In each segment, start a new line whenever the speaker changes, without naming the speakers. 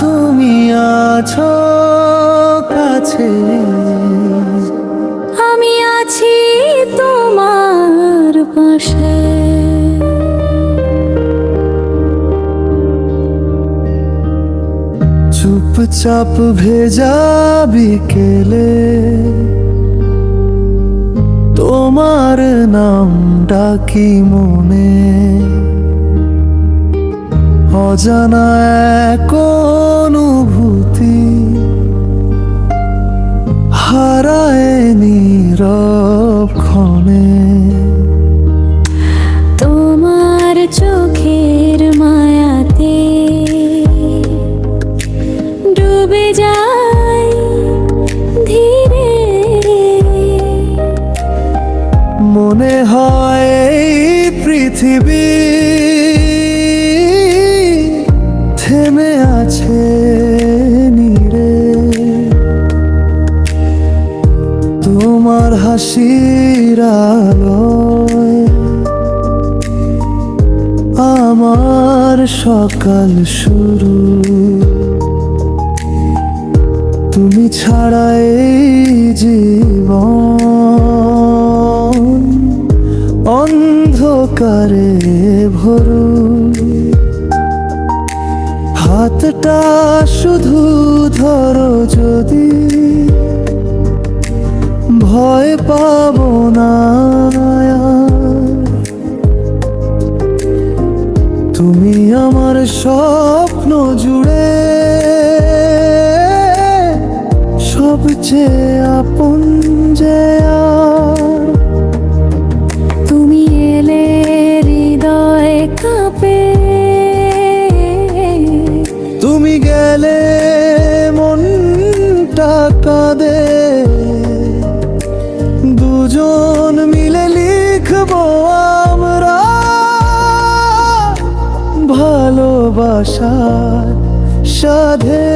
তুমি আছো কাছে। আমি আছি তোমার চুপচাপ ভেজা বিকেলে তোমার নাম ডাকি মনে? অজানা এক অনুভূতি হারায় নীরব
তোমার চোখের মায়াতে ডুবে
মনে হয় পৃথিবী থেমে আছে নীরে। তোমার হাসির আমার সকাল শুরু। তুমি ছাড়া এই জীবন অন্ধকারে ভরু হাতটা শুধু ধরো যদি। ভয় পাবো না তুমি আমার স্বপ্ন জুড়ে সবচেয়ে আপন যে
তুমি
গেলে মনটা কাঁদে। দুজন মিলে লিখব আমরা ভালোবাসার সাধে।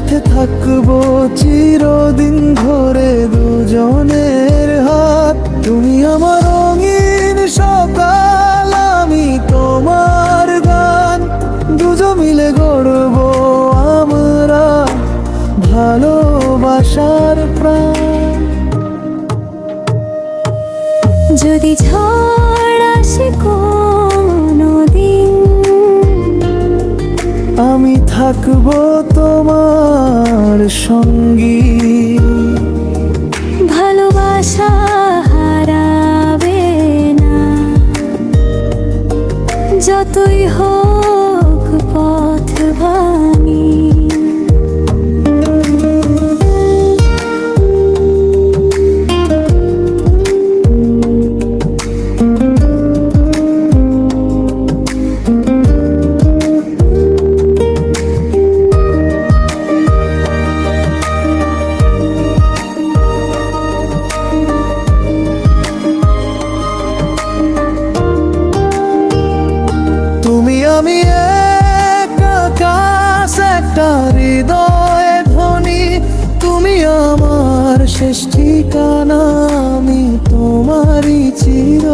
একসাথে থাকব চিরদিন ধরে দুজনের হাত। তুমি আমার রঙিন সকাল আমি তোমার গান। দুজন মিলে গড়ব আমরা ভালোবাসার প্রাণ।
যদি ঝড় আসে কোনো দিন
আমি থাকব তোমার সঙ্গী।
ভালোবাসা হারাবে না। যতই হোক পথ ভাঙি
হৃদয় ধ্বনি তুমি আমার শেষ ঠিকানা আমি তোমারই চির